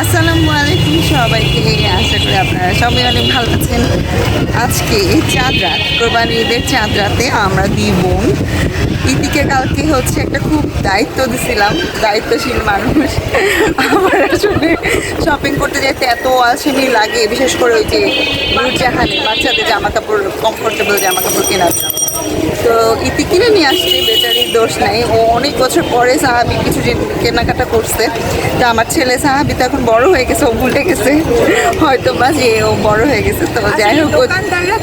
আসসালামু আলাইকুম সবাইকে। আশা করি আপনারা সবাই অনেক ভালো আছেন। আজকে চাঁদ রাত কোরবানি ঈদের চাঁদ রাতে আমরা দুই বোন। ইতিকে কালকে হচ্ছে একটা খুব দায়িত্ব দিছিলাম, দায়িত্বশীল মানুষ। আমার আসলে শপিং করতে যেতে এত আলসেমি লাগে, বিশেষ করে ওই যে নূরজাহানে বাচ্চাদের জামা কাপড় কমফোর্টেবল জামা কাপড় কেনার জন্য। তো ইতি কিনে নিয়ে আসছে বেচারির দোষ নাই। ও অনেক বছর পরে সাহাবি কিছু কেনাকাটা করছে। তো আমার ছেলে সাহাবি তো এখন বড় হয়ে গেছে ও ভুলে গেছে। হয়তো বা যে ও বড় হয়ে গেছে তো যাই হোক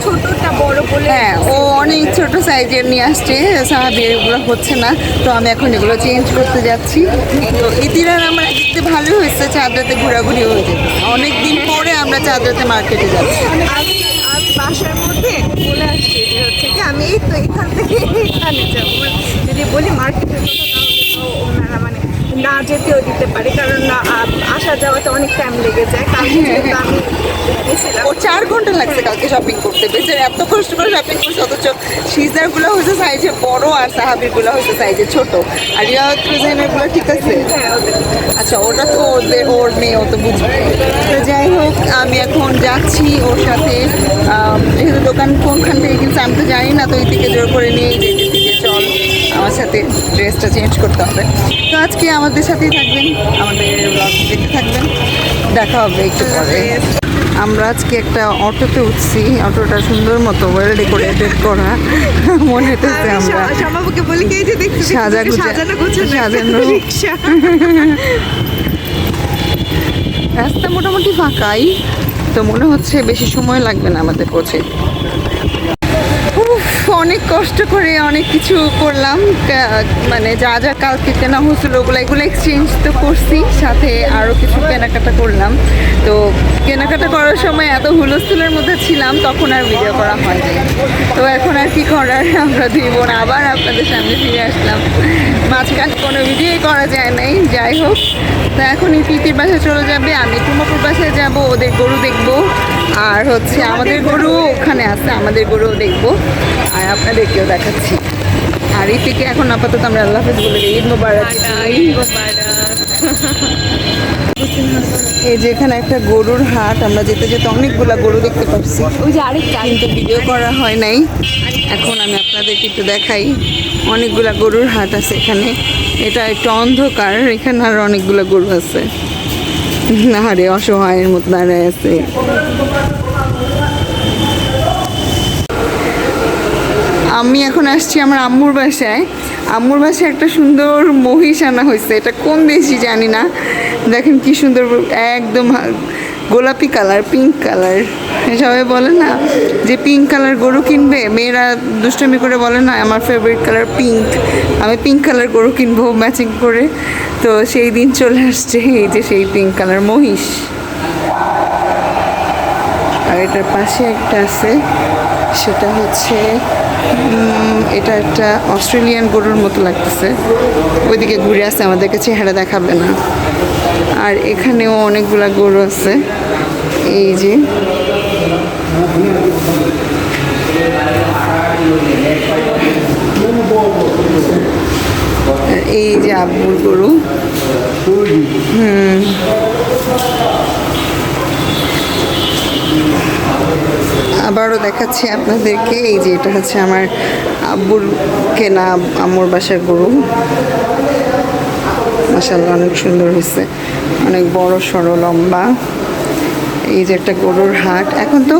ছোটটা বড় বলে হ্যাঁ ও অনেক ছোট সাইজের নিয়ে আসছে সাহাবি এগুলো হচ্ছে না। তো আমি এখন এগুলো চেঞ্জ করতে যাচ্ছি। তো ইতিরার আমার দেখতে ভালোই হয়েছে চাঁদরাতে ঘোরাঘুরি হয়ে যাবে অনেক দিন পরে আমরা চাঁদরাতে মার্কেটে যাচ্ছি। বাসার মধ্যে বলে আসছি। আমি এই তো এখান থেকে এখানে যাব। যদি বলি মার্কেটের কথা ওনারা মানে না যেতেও দিতে পারে কারণ আসা যাওয়াতে অনেক টাইম লেগে যায়। কালকে যেহেতু আমি গেছিলাম ও চার ঘণ্টা লাগছে কালকে শপিং করতে। বেচারে এত কষ্ট করে শপিং করছে অথচ সিজারগুলো হয়েছে সাইজে বড় আর সাহাবিরগুলো হয়েছে সাইজে ছোট। আর রিয়াদ ডিজাইনারগুলো ঠিক আছে? হ্যাঁ আচ্ছা ওটা তো ওদের ওর মেয়ে ও তো বুঝবে। যাই হোক আমি এখন যাচ্ছি ওর সাথে। যেহেতু দোকান কোনখান থেকে কিনছে আমি তো জানি না তো ওই দিকে জোর করে নিয়ে যেতে দিকে চল আমার সাথে ড্রেসটা চেঞ্জ করতে হবে। তো আজকে আমাদের সাথেই থাকবেন আমাদের ব্লগ দেখতে থাকবেন। দেখা হবে একটু পরে। আমরা আজকে একটা অটোতে উঠছি অটোটা সুন্দর মতো ওয়েল ডেকোরেটেড করা মনে হতেছে আমরা। যে সাজানো গোছানো সাজানো। রাস্তা মোটামুটি ফাঁকাই, তো মনে হচ্ছে বেশি সময় লাগবে না আমাদের পৌঁছে। অনেক কষ্ট করে অনেক কিছু করলাম। মানে যা যা কালকে কেনা হয়েছিল, ওগুলো এগুলো এক্সচেঞ্জ তো করছি, সাথে আরও কিছু কেনাকাটা করলাম। তো কেনাকাটা করার সময় এত হুলস্থুলের মধ্যে ছিলাম, তখন আর ভিডিও করা হয়নি। তো এখন আর কি করার, আমরা দুই বোন আবার আপনাদের সামনে ফিরে আসলাম। মাঝখানে কোনো ভিডিওই করা যায় নাই, যাই হোক। তো এখন এই প্রীতির বাসায় চলে যাবে, আমি টুমাপুর বাসায় যাব, ওদের গরু দেখব। আর হচ্ছে আমাদের গরু ওখানে আছে, আমাদের গরুও দেখব। আর আপনাদেরকেও দেখাচ্ছি। আর এই থেকে এখন আপাতত আমরা আল্লাহ হাফিজ বলে দিই ঈদ মোবারক। এই যে এখানে একটা গরুর হাট আমরা যেতে যেতে অনেকগুলা গরু দেখতে পাচ্ছি। ওই যে আরেকটা। কিন্তু ভিডিও করা হয় নাই। এখন আমি আপনাদেরকে একটু দেখাই। অনেকগুলা গরুর হাট আছে এখানে। এটা একটু অন্ধকার এখানে আর অনেকগুলা গরু আছে। না রে অসহায়ের মতো দাঁড়ায় আছে। আমি এখন আসছি আমার আম্মুর বাসায়। আম্মুর বাসায় একটা সুন্দর মহিষ আনা হয়েছে। এটা কোন দেশি জানি না। দেখেন কি সুন্দর একদম গোলাপি কালার পিঙ্ক কালার। সবাই বলে না যে পিঙ্ক কালার গরু কিনবে? মেয়েরা দুষ্টমি করে বলে না, আমার ফেভারিট কালার পিঙ্ক আমি পিঙ্ক কালার গরু কিনবো ম্যাচিং করে। তো সেই দিন চলে আসছে এই যে সেই পিঙ্ক কালার মহিষ। আর এটার পাশে একটা আছে, সেটা হচ্ছে এটা একটা অস্ট্রেলিয়ান গরুর মতো লাগতেছে। ওইদিকে ঘুরে আসছে, আমাদেরকে চেহারা দেখাবে না। আর এখানেও অনেকগুলা গরু আছে। এই যে। এই যে আব্বুর গরু। আবারও দেখাচ্ছি আপনাদেরকে, এই যে এটা হচ্ছে আমার আব্বুর কেনা, আম্মুর বাসার গরু। মাসাল্লাহ অনেক সুন্দর হয়েছে। অনেক বড় সড়ো লম্বা। এই যে একটা গরুর হাট। এখন তো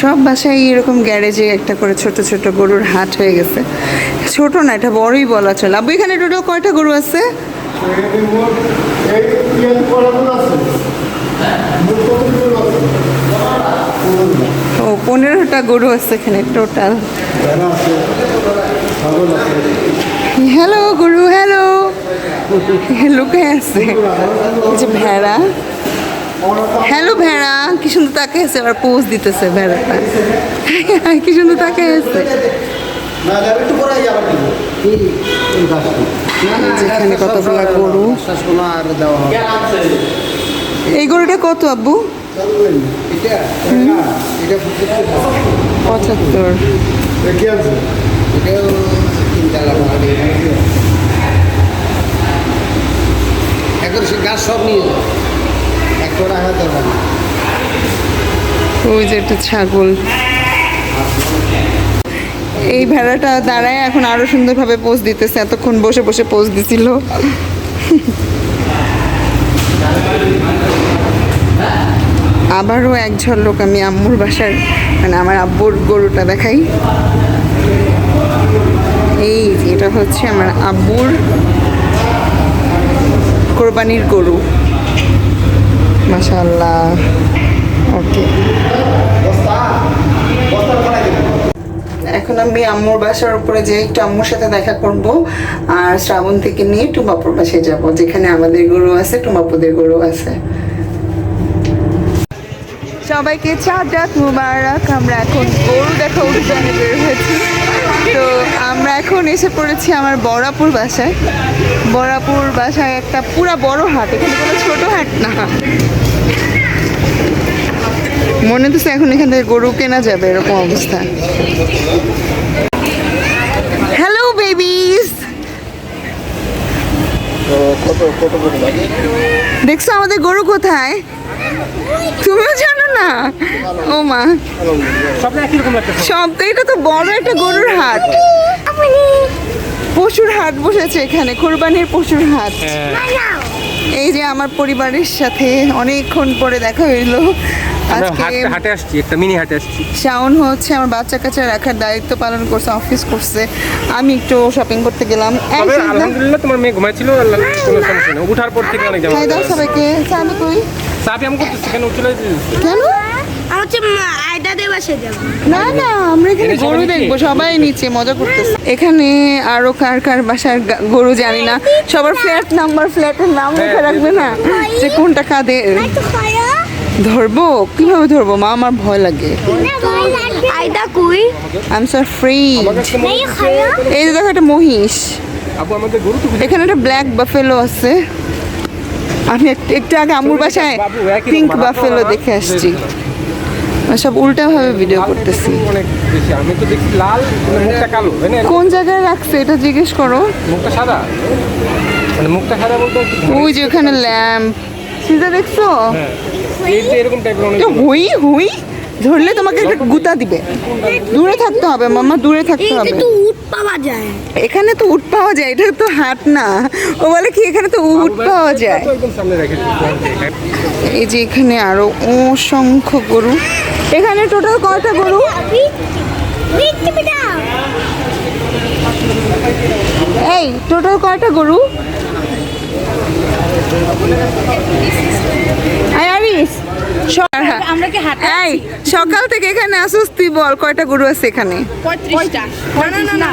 সব বাসায় এরকম গ্যারেজে একটা করে ছোট ছোট গরুর হাট হয়ে গেছে। ছোট না, এটা বড়ই বলা চলে। আব্বু, এখানে টোটাল কয়টা গরু আছে? ও পনেরোটা গরু আছে এখানে টোটাল হ্যালো গুরু হ্যালো লুকে আছে। যে ভেড়া। হ্যালো ভেড়া কি সুন্দর তাকে আছে আবার পোজ দিতেছে ভেড়াটা। কি সুন্দর তাকে আছে। এই কতগুলা গরু? গরুটা কত আব্বু? পঁচাত্তর। এখন সে গাছ সব নিয়ে যাবে একশো দরকার ওই যে একটা ছাগল। এই ভেড়াটা দাঁড়ায় এখন আরও সুন্দরভাবে পোজ দিতেছে এতক্ষণ বসে বসে পোজ দিছিল। আবারও এক ঝলক আমি আম্মুর বাসার মানে আমার আব্বুর গরুটা দেখাই। এই এটা হচ্ছে আমার আব্বুর কোরবানির গরু। মাশাল্লাহ ওকে। এখন আমি আম্মুর বাসার উপরে যে একটু আম্মুর সাথে দেখা করব, আর শ্রাবণ থেকে নিয়ে টুমাপুর বাসায় যাব, যেখানে আমাদের গরু আছে টুমাপুদের গরু আছে। সবাইকে ডাক মুবারক। আমরা এখন গরু দেখা, উদ্যানে বের হয়েছি। তো আমরা এখন এসে পড়েছি আমার বরাপুর বাসায়। বরাপুর বাসায় একটা পুরা বড় হাট, এখানে কোনো ছোট হাট না। মনে হচ্ছে এখন এখান থেকে গরু কেনা যাবে, এরকম অবস্থা। হ্যালো বেবিস তো দেখছ আমাদের গরু কোথায়? তুমিও না। ও মা। সব এটা তো বড় একটা গরুর হাট। পশুর হাট বসেছে এখানে কোরবানির পশুর হাট। এই যে আমার পরিবারের সাথে অনেকক্ষণ পরে দেখা হইল। হাটে আসছি একটা মিনি হাটে আসছি। শাওন হচ্ছে আমার বাচ্চা কাচ্চা রাখার দায়িত্ব পালন করছে অফিস করছে। আমি একটু শপিং করতে গেলাম। আলহামদুলিল্লাহ তোমার মেয়ে ঘুমাইছিল কোনো সমস্যা নেই। উঠার পর থেকে অনেক সবাইকে চাবি কই আমি করতেছি কেন চলে কেন? বাসে যাব। না না আমরা এখানে গরু দেখব সবাই নিচে মজা করতেছে। এখানে আরও কার কার বাসার গরু জানি না। সবার ফ্ল্যাট নাম্বার ফ্ল্যাটের নাম হ্যাঁ, লেখা রাখবে না? যে কোনটা কাদের? ধরবো? কীভাবে ধরবো? মা আমার ভয় লাগে। আয়দা কুই? আই এম সর ফ্রি এই যে দেখো একটা মহিষ। আপু আমাদের গরু তো খুঁজে এখানে একটা ব্ল্যাক বাফেলো আছে। আমি একটু- আগে আমুর বাসায় পিঙ্ক রকম, বাফেলো দেখে আসছি। সব উল্টাভাবে ভিডিও করতেছি। অনেক আমি তো দেখছি লাল মুখটা কালো কোন জায়গায় রাখছে এটা জিজ্ঞেস করো। মুখটা সাদা? মানে মুখটা সাদা বলতে ওই যে ওখানে ল্যাম্প সিজা দেখছ? হ্যাঁ। এই এরকম টাইপের হুই হুই। ধরলে তোমাকে একটা গুতা দিবে। দূরে থাকতে হবে মামা দূরে থাকতে হবে। তো উট পাওয়া যায়। এখানে তো উট পাওয়া যায় এটা তো হাট না। ও বলে কি এখানে তো উট পাওয়া যায়। এই যে এখানে আরও অসংখ্য গরু। এখানে টোটাল কয়টা গরু? এই টোটাল কয়টা গরু? আই এই সকাল থেকে এখানে আসুস তুই বল কয়টা গরু আছে এখানে? না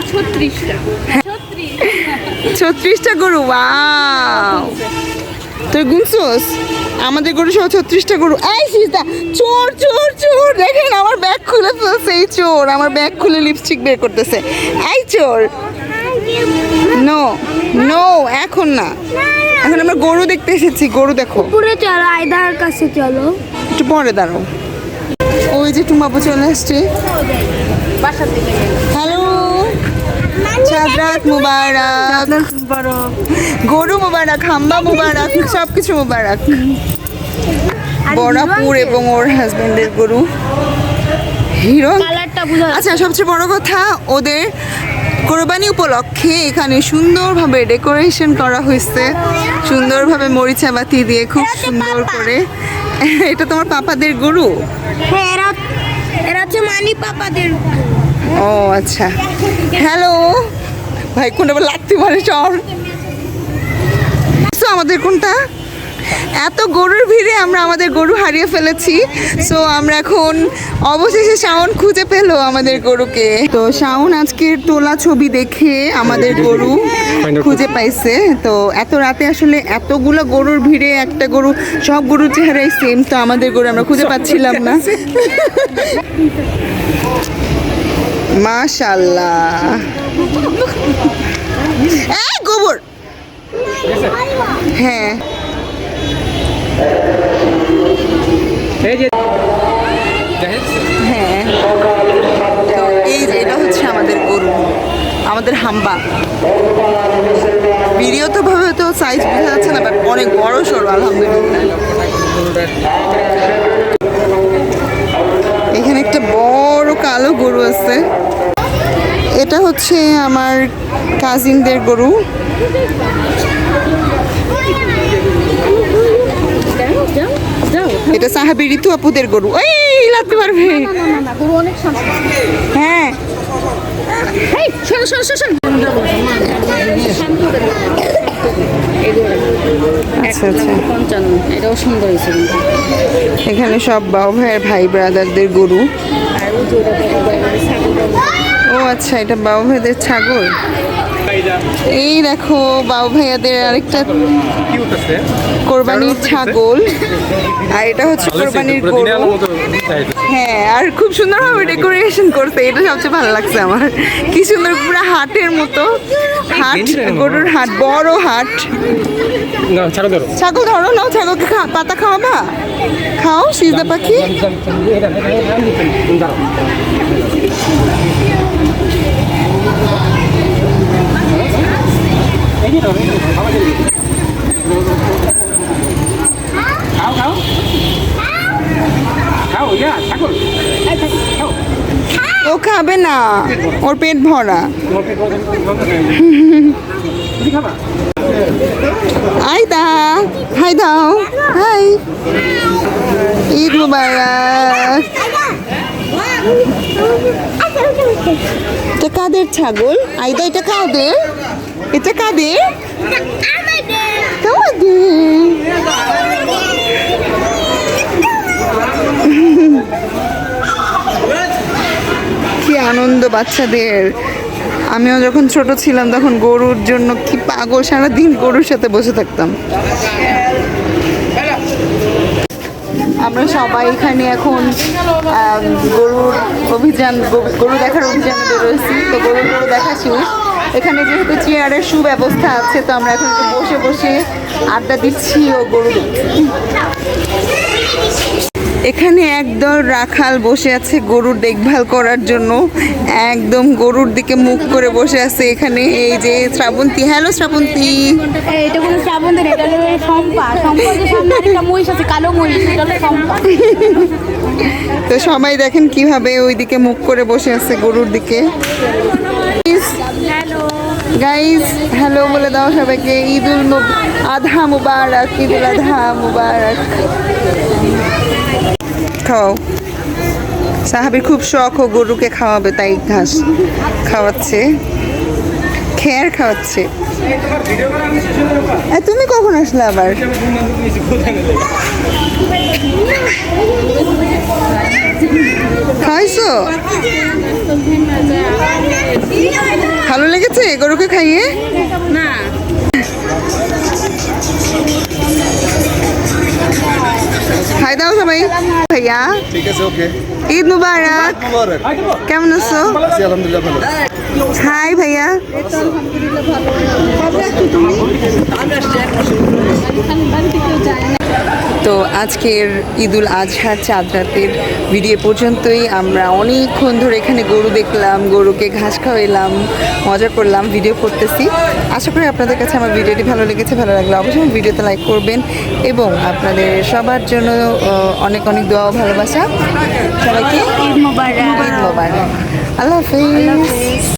ছত্রিশটা। গরু তুই গুনছোস? আমাদের গরু সহ ছত্রিশটা গরু। এই সিস্তা চোর চোর চোর দেখেন আমার ব্যাগ খুলে ফেলছে এই চোর। আমার ব্যাগ খুলে লিপস্টিক বের করতেছে। এই চোর নো নো এখন না। এখন আমরা গরু দেখতে এসেছি গরু দেখো। পুরে চলো আয়দার কাছে চলো। একটু পরে দাঁড়াও। ওই যে টুমাপু চলে আসছে। হ্যালো চাঁদরাত মুবারক। গরু মুবারক হাম্বা মুবারক সব কিছু মুবারক বড়াপুর এবং ওর হাজবেন্ডের গরু। হিরো আচ্ছা সবচেয়ে বড় কথা ওদের কোরবানি উপলক্ষে এখানে সুন্দরভাবে ডেকোরেশন করা হয়েছে। সুন্দরভাবে মরিচা বাতি দিয়ে খুব সুন্দর করে। এটা তোমার পাপাদের গরু? হ্যাঁ এরা এরা হচ্ছে মানি পাপাদের ও আচ্ছা। হ্যালো? ভাই কোনটা লাগতে পারে চর So, আমাদের কোনটা? এত গরুর ভিড়ে আমরা আমাদের গরু হারিয়ে ফেলেছি। সো আমরা এখন অবশেষে শাওন খুঁজে পেল আমাদের গরুকে। তো শাওন আজকের তোলা ছবি দেখে আমাদের গরু খুঁজে পাইছে। তো এত রাতে আসলে এতগুলো গরুর ভিড়ে একটা গরু সব গরুর চেহারাই সেম তো আমাদের গরু আমরা খুঁজে পাচ্ছিলাম না। মাশাল্লাহ গোবর। হ্যাঁ। হ্যাঁ। তো এই যে এটা হচ্ছে আমাদের গরু, আমাদের হাম্বা। ভিডিও তো সাইজ বোঝা যাচ্ছে না বাট অনেক বড় সরু এখানে একটা বড় কালো গরু আছে। এটা হচ্ছে আমার কাজিনদের গরু। এটা সাহাবি ঋতু আপুদের গরু। ওই লাগতে পারবে। হ্যাঁ। আচ্ছা আচ্ছা। পঞ্চান্ন। এটাও সুন্দর হয়েছে কিন্তু। এখানে সব বাবা ভাইয়ের ভাই ব্রাদারদের গরু। ও আচ্ছা এটা বাবা ভাইদের ছাগল? এই দেখো বাবা ভাইয়াদের আরেকটা কোরবানির ছাগল আর এটা হচ্ছে কোরবানির গরু হ্যাঁ আর খুব সুন্দরভাবে ডেকোরেশন করছে এটা সবচেয়ে ভালো লাগছে আমার কি সুন্দর পুরো হাটের মতো হাট গরুর হাট বড় হাট ছাগল ধরো নাও ছাগলকে পাতা খাওয়াবা খাও সিজদা পাখি খাও খাও খাও ইয়া ছাগল ও খাবে না। ওর পেট ভরা। খাবা? আইদা হাই দাও। হাই। ঈদ মুবারক। এটা কাদের ছাগল? আইদা এটা কাদের? এটা কাদের? কাদের? কি আনন্দ বাচ্চাদের। আমিও যখন ছোট ছিলাম তখন গরুর জন্য কি পাগল সারাদিন গরুর সাথে বসে থাকতাম। আমরা সবাই এখানে এখন গরুর অভিযান, গরু- দেখার অভিযানে বেরোয়েছি তো গরু গরু দেখা এখানে যেহেতু চেয়ারের সুব্যবস্থা আছে, তো আমরা এখন বসে বসে আড্ডা দিচ্ছি ও গরু এখানে একদল রাখাল বসে আছে গরুর দেখভাল করার জন্য। একদম গরুর দিকে মুখ করে বসে আছে এখানে। এই যে শ্রাবন্তী, হ্যালো শ্রাবন্তী। আছে, কালো মহিষ তো সবাই দেখেন কীভাবে ওইদিকে মুখ করে বসে আছে গরুর দিকে। গাইজ হ্যালো বলে দাও সবাইকে। ঈদুল আধা মুবারক, ঈদুল আধা মুবারক। খাও। সাহাবির খুব শখ ও গরুকে খাওয়াবে, তাই ঘাস খাওয়াচ্ছে। খেয়ার খাওয়াচ্ছে। তুমি কখন আসলে আবার? ভালো লেগেছে গরুকে খাইয়ে? না। খাই দাও সবাই। ভাইয়া। ঠিক আছে ওকে। ঈদ মুবারক। কেমন আছো? আলহামদুলিল্লাহ ভালো। হাই ভাইয়া। তো আজকের ঈদুল আজহার চাঁদ রাতের ভিডিও পর্যন্তই। আমরা অনেকক্ষণ ধরে এখানে গরু দেখলাম গরুকে ঘাস খাওয়াইলাম মজা করলাম ভিডিও করতেছি। আশা করি আপনাদের কাছে আমার ভিডিওটি ভালো লেগেছে ভালো লাগলে অবশ্যই ভিডিওতে লাইক করবেন এবং আপনাদের সবার জন্য অনেক অনেক দোয়া ভালোবাসা। সবাইকে ঈদ মোবারক। ঈদ মোবারক। আল্লাহ হাফিজ।